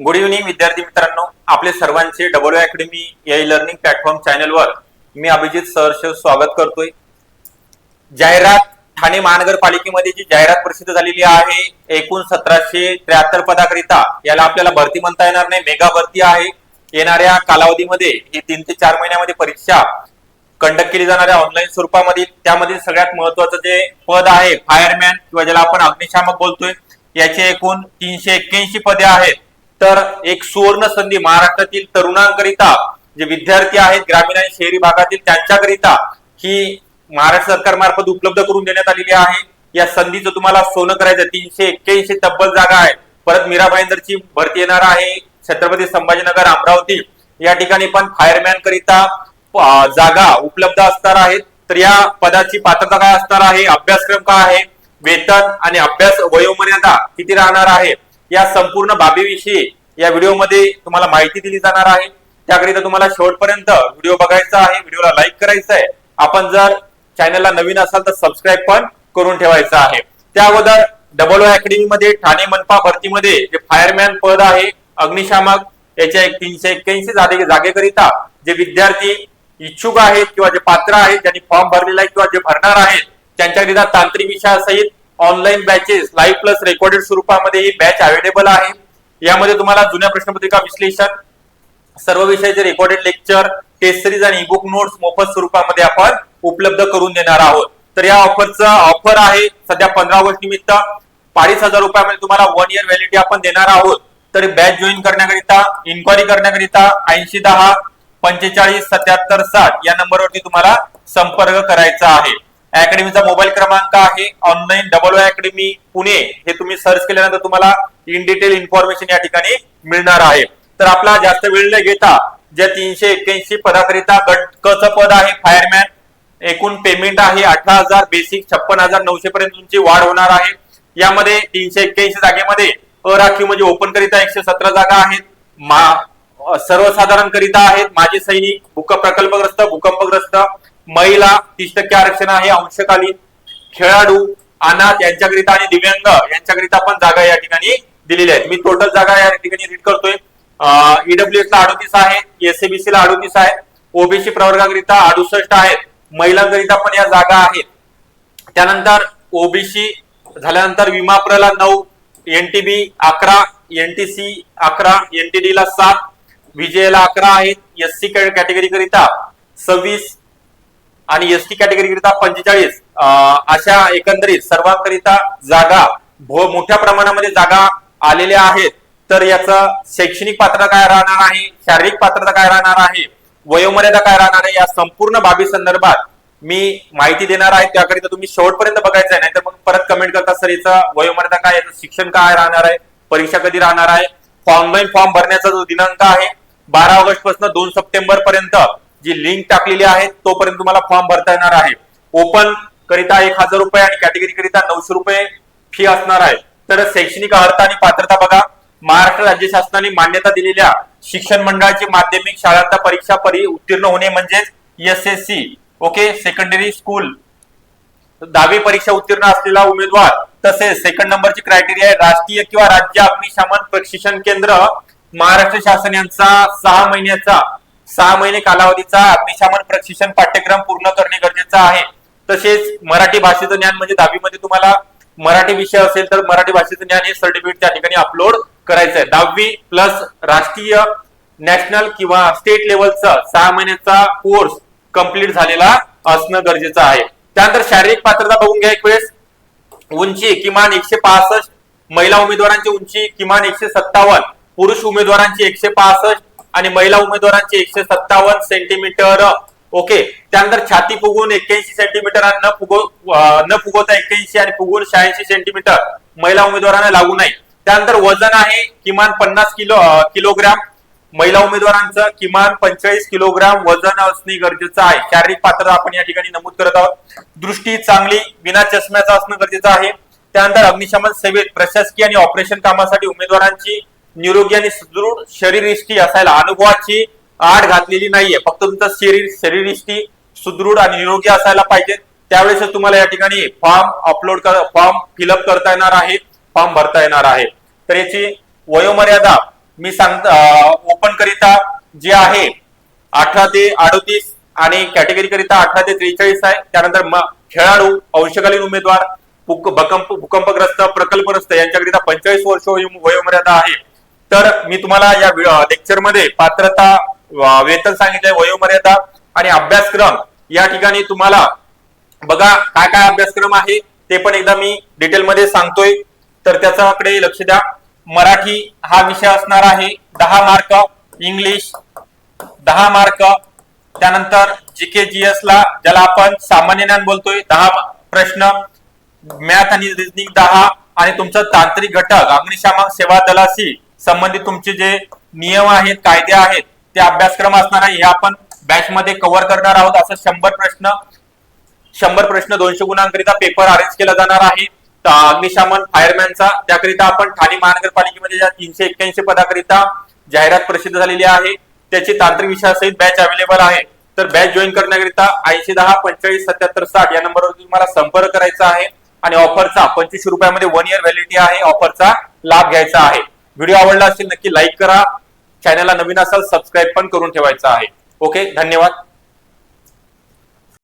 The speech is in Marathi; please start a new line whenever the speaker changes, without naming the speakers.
गुड इव्हनिंग विद्यार्थी मित्रांनो. आपले सर्वांचे डबल अकॅडमी या लर्निंग प्लॅटफॉर्म चॅनलवर मी अभिजित सहर्ष स्वागत करतोय. जाहिरात ठाणे महानगरपालिकेमध्ये जी जाहिरात प्रसिद्ध झालेली आहे एकूण सतराशे त्र्याहत्तर पदाकरिता याला आपल्याला भरती म्हणता येणार नाही मेगा भरती आहे. येणाऱ्या कालावधीमध्ये ही तीन ते चार महिन्यामध्ये परीक्षा कंडक्ट केली जाणाऱ्या ऑनलाईन स्वरूपामध्ये. त्यामध्ये सगळ्यात महत्वाचं जे पद आहे फायरमॅन किंवा ज्याला आपण अग्निशामक बोलतोय याचे एकूण तीनशे एक्क्याऐंशी पदे आहेत. तर एक सुवर्ण संधी महाराष्ट्रातील तरुणांकरिता जे विद्यार्थी आहेत ग्रामीण आणि शहरी भागातील त्यांच्याकरिता ही महाराष्ट्र सरकार मार्फत उपलब्ध करून देण्यात आलेली आहे. या संधीचं तुम्हाला सोनं करायचं तीनशे एक्क्याऐंशी तब्बल जागा आहे परत मीरा भाईंदरची भरती येणार आहे. छत्रपती संभाजीनगर अमरावती. या ठिकाणी पण फायरमॅन करिता जागा उपलब्ध असणार आहेत. तर या पदाची पात्रता काय असणार आहे? अभ्यासक्रम काय आहे? वेतन आणि अभ्यास वयोमर्यादा किती राहणार आहे? या संपूर्ण बाबीविषयी या व्हिडिओमध्ये तुम्हाला माहिती दिली जाणार आहे. त्याकरिता तुम्हाला शेवटपर्यंत व्हिडिओ बघायचा आहे व्हिडिओला लाईक करायचा आहे. आपण जर चॅनलला नवीन असाल तर सबस्क्राईब पण करून ठेवायचं आहे. त्या अगोदर डबल ओ अकॅडमी मध्ये ठाणे मनपा भरतीमध्ये जे फायरमॅन पद आहे अग्निशामक याच्या एक तीनशे एक्क्याऐंशी जागे जागेकरिता जे विद्यार्थी इच्छुक आहेत किंवा जे पात्र आहेत ज्यांनी फॉर्म भरलेला आहे किंवा जे भरणार आहेत त्यांच्याकरिता तांत्रिक विषयासहित online batches live plus recorded स्वरूपामध्ये ही बॅच अवेलेबल आहे. यामध्ये तुम्हाला जुन्या प्रश्नपत्रिका विश्लेषण सर्व विषयाचे रेकॉर्डेड लेक्चर टेस्ट सिरीज आणि ईबुक नोट्स मोफत स्वरूपामध्ये आपण उपलब्ध करून देणार आहोत. तर या ऑफरचा ऑफर आहे सध्या पंधरा ऑगस्ट निमित्त. अडीच हजार रुपयामध्ये तुम्हाला वन इयर व्हॅलिडिटी आपण देणार आहोत. तर बॅच जॉईन करण्याकरिता इन्क्वायरी करण्याकरिता ऐंशी दहा पंचेचाळीस सत्याहत्तर साठ या नंबरवरती तुम्हाला संपर्क करायचा आहे. अकॅडमीचा मोबाईल क्रमांक आहे ऑनलाईन डबल अकॅडमी पुणे. हे तुम्ही सर्च केल्यानंतर तुम्हाला इन डिटेल इन्फॉर्मेशन या ठिकाणी मिळणार आहे. तर आपला जास्त वेळ न घेता ज्या तीनशे एक्क्याऐंशी पदाकरिता गट पद आहे फायरमॅन एकूण पेमेंट आहे अठरा हजार बेसिक छप्पन हजार नऊशे पर्यंत तुमची वाढ होणार आहे. यामध्ये तीनशे एक्क्याऐंशी जागेमध्ये अराखीव म्हणजे ओपन करिता एकशे सतरा जागा आहेत. सर्वसाधारण करिता आहेत. माजी सैनिक भूकंप प्रकल्पग्रस्त भूकंपग्रस्त महिला तीस टक्के आरक्षण आहे अंशकालीन खेळाडू अनाथ यांच्याकरिता आणि दिव्यांग यांच्याकरिता पण जागा या ठिकाणी दिलेल्या आहेत. मी टोटल जागा या ठिकाणी रीड करतोय. ईडब्ल्यूएस ला अडोतीस आहे एसएबीसी ला अडोतीस आहे ओबीसी प्रवर्गाकरिता अडुसष्ट आहेत महिलांकरिता पण या जागा आहेत. त्यानंतर ओबीसी झाल्यानंतर विमा प्रला नऊ एनटीबी अकरा एनटीसी अकरा एनटीडी ला सात विजयला अकरा आहेत एस सी कॅटेगरी करिता सव्वीस आणि एस टी कॅटेगरी करिता पंचेचाळीस. अशा एकंदरीत सर्वांकरिता जागा भो- मोठ्या प्रमाणामध्ये जागा आलेल्या आहेत. तर याचं शैक्षणिक पात्रता काय राहणार आहे शारीरिक पात्रता काय राहणार आहे वयोमर्यादा काय राहणार आहे या संपूर्ण बाबी संदर्भात मी माहिती देणार आहे. त्याकरिता तुम्ही शेवटपर्यंत बघायचं आहे नाहीतर मग परत कमेंट करता सर याचं वयोमर्यादा काय याचं शिक्षण काय राहणार आहे परीक्षा कधी राहणार आहे? ऑनलाईन फॉर्म भरण्याचा जो दिनांक आहे बारा ऑगस्टपासून दोन सप्टेंबर पर्यंत जी लिंक टाकलेली आहे तोपर्यंत तुम्हाला फॉर्म भरता येणार आहे. ओपन करिता एक हजार रुपये आणि कॅटेगरी करिता नऊशे रुपये फी असणार आहे. तर शैक्षणिक अर्हता आणि पात्रता बघा. महाराष्ट्र राज्य शासनाने मान्यता दिलेल्या शिक्षण मंडळाची माध्यमिक शाळांचा परीक्षा परी उत्तीर्ण होणे म्हणजेच S S C okay secondary school दहावी परीक्षा उत्तीर्ण असलेला उमेदवार तसेच सेकंड नंबरची क्रायटेरिया आहे राष्ट्रीय किंवा राज्य अग्निशमन प्रशिक्षण केंद्र. महाराष्ट्र शासन यांचा सहा महिन्याचा सहा महिने कालावधीचा अग्निशमन प्रशिक्षण पाठ्यक्रम पूर्ण करणे गरजेचं आहे. तसेच मराठी भाषेचं ज्ञान म्हणजे दहावीमध्ये तुम्हाला मराठी विषय असेल तर मराठी भाषेचं ज्ञान हे सर्टिफिकेट त्या ठिकाणी अपलोड करायचं आहे दहावी प्लस राष्ट्रीय नॅशनल किंवा स्टेट लेवलचा सहा महिन्याचा कोर्स कंप्लीट झालेला असणं गरजेचं आहे. त्यानंतर शारीरिक पात्रता बघून घ्या एक वेळेस उंची किमान एकशे पासष्ट महिला उमेदवारांची उंची किमान एकशे सत्तावन्न पुरुष उमेदवारांची एकशे पासष्ट आणि महिला उमेदवारांची एकशे सत्तावन्न सेंटीमीटर ओके त्यानंतर छाती फुगून एक्क्याऐंशी सेंटीमीटर आणि न फुगव न फुगवता एक्क्याऐंशी आणि फुगून शहाऐंशी सेंटीमीटर महिला उमेदवारांना लागू नाही. त्यानंतर वजन आहे किमान पन्नास किलो किलोग्राम. महिला उमेदवारांचं किमान पंचेचाळीस किलोग्राम वजन असणे गरजेचं आहे. शारीरिक पात्रता आपण या ठिकाणी नमूद करत आहोत. दृष्टी चांगली विना चष्म्याचं असणं गरजेचं आहे. त्यानंतर अग्निशमन सेवेत प्रशासकीय आणि ऑपरेशन कामासाठी उमेदवारांची निरोगी आणि सुदृढ शरीरयष्टी असायला अनुभवाची आड घातलेली नाहीये. फक्त तुमचं शरीर शरीरयष्टी सुदृढ आणि निरोगी असायला पाहिजे. त्यावेळेस तुम्हाला या ठिकाणी फॉर्म अपलोड कर फॉर्म फिलअप करता येणार आहे फॉर्म भरता येणार आहे. तर याची वयोमर्यादा मी सांग ओपन करिता जे आहे अठरा ते अडोतीस आणि कॅटेगरी करिता अठरा ते त्रेचाळीस आहे. त्यानंतर खेळाडू अंशकालीन उमेदवार भूक- भूकंप भूकंपग्रस्त प्रकल्पग्रस्त यांच्याकरिता पंचेचाळीस वर्ष वयो- वयोमर्यादा आहे. तर मी तुम्हाला या लेक्चरमध्ये पात्रता वेतन सांगितलंय वयोमर्यादा आणि अभ्यासक्रम या ठिकाणी तुम्हाला बघा काय काय अभ्यासक्रम आहे ते पण एकदा मी डिटेलमध्ये सांगतोय. तर त्याच्याकडे लक्ष द्या. मराठी हा विषय असणार आहे दहा मार्क इंग्लिश दहा मार्क. त्यानंतर जी के जीएस ला ज्याला आपण सामान्य ज्ञान बोलतोय दहा प्रश्न. मॅथ आणि रिजनिंग दहा आणि तुमचं तांत्रिक घटक अग्निशामक सेवा दलाशी संबंधित तुमचे जे नियम आहेत कायदे आहेत ते अभ्यासक्रम असणार आहे हे आपण बॅच मध्ये कव्हर करणार आहोत. असं शंभर प्रश्न शंभर प्रश्न दोनशे गुणांकरिता पेपर अरेंज केला जाणार आहे. तर अग्निशमन फायरमॅनचा त्याकरिता आपण ठाणे महानगरपालिकेमध्ये ज्या तीनशे एक्क्याऐंशी पदाकरिता जाहिरात प्रसिद्ध झालेली आहे त्याची तांत्रिक विषयासहित बॅच अवेलेबल आहे. तर बॅच जॉईन करण्याकरिता ऐंशी दहा पंचेचाळीस सत्याहत्तर साठ या नंबरवर तुम्हाला संपर्क करायचा आहे. आणि ऑफरचा पंचवीस रुपयामध्ये वन इयर व्हॅलिडिटी आहे. ऑफरचा लाभ घ्यायचा आहे. व्हिडिओ आवडला असेल नक्की लाईक करा. चॅनलला नवीन असाल सबस्क्राईब पण करून ठेवायचा आहे. ओके धन्यवाद.